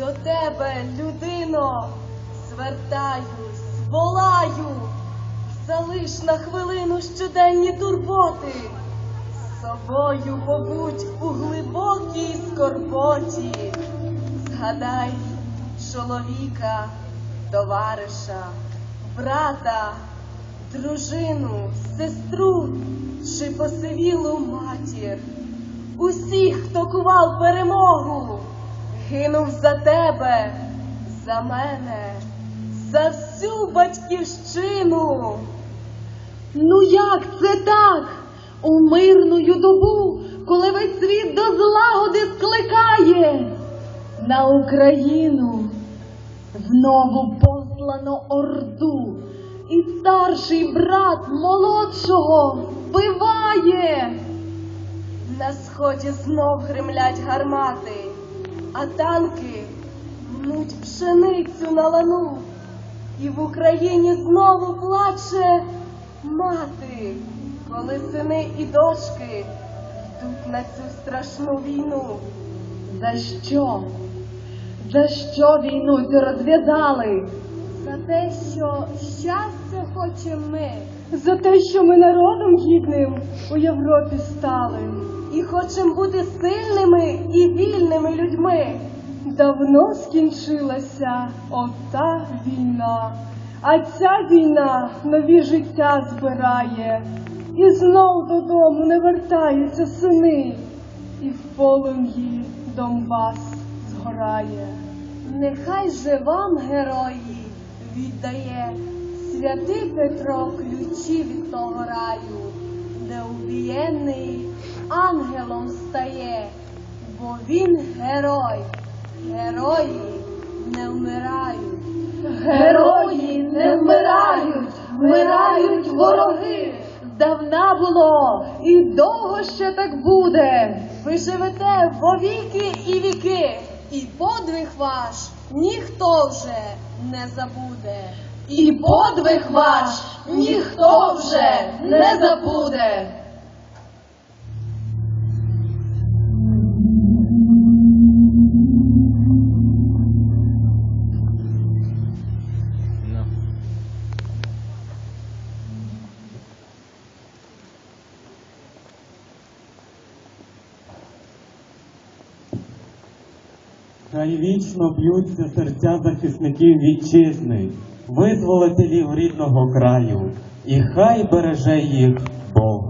До тебе, людино, звертаюсь, волаю, залиш на хвилину щоденні турботи, з собою побудь у глибокій скорботі, згадай чоловіка, товариша, брата, дружину, сестру чи посивілу матір, усіх, хто кував перемогу гинув за тебе, за мене, за всю батьківщину. Ну як це так? У мирную добу, коли весь світ до злагоди скликає, на Україну знову послано орду, і старший брат молодшого вбиває. На сході знов гримлять гармати, а танки мнуть пшеницю на лану. І в Україні знову плаче мати, коли сини і дочки йдуть на цю страшну війну. За що? За що війну цю розв'язали? За те, що щастя хочемо ми, За те, що ми народом гідним у Європі стали. і хочемо бути сильними і вільними людьми. Давно скінчилася ота війна, а ця війна нові життя збирає, і знов додому не вертаються сини, і в полум'ї Донбас згорає. Нехай же вам, герої, віддає святий Петро ключі від того раю, де убієнний ангелом стає, бо він герой, герої не вмирають. Герої не вмирають, вмирають вороги. Здавна було і довго ще так буде. Ви живете вовіки і віки, і подвиг ваш ніхто вже не забуде. І подвиг ваш ніхто вже не забуде. Хай вічно б'ються серця захисників вітчизни, визволителів рідного краю, і хай береже їх Бог.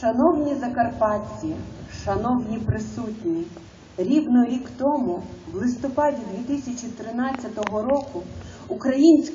Шановні закарпатці, шановні присутні, рівно рік тому, в листопаді 2013 року, українська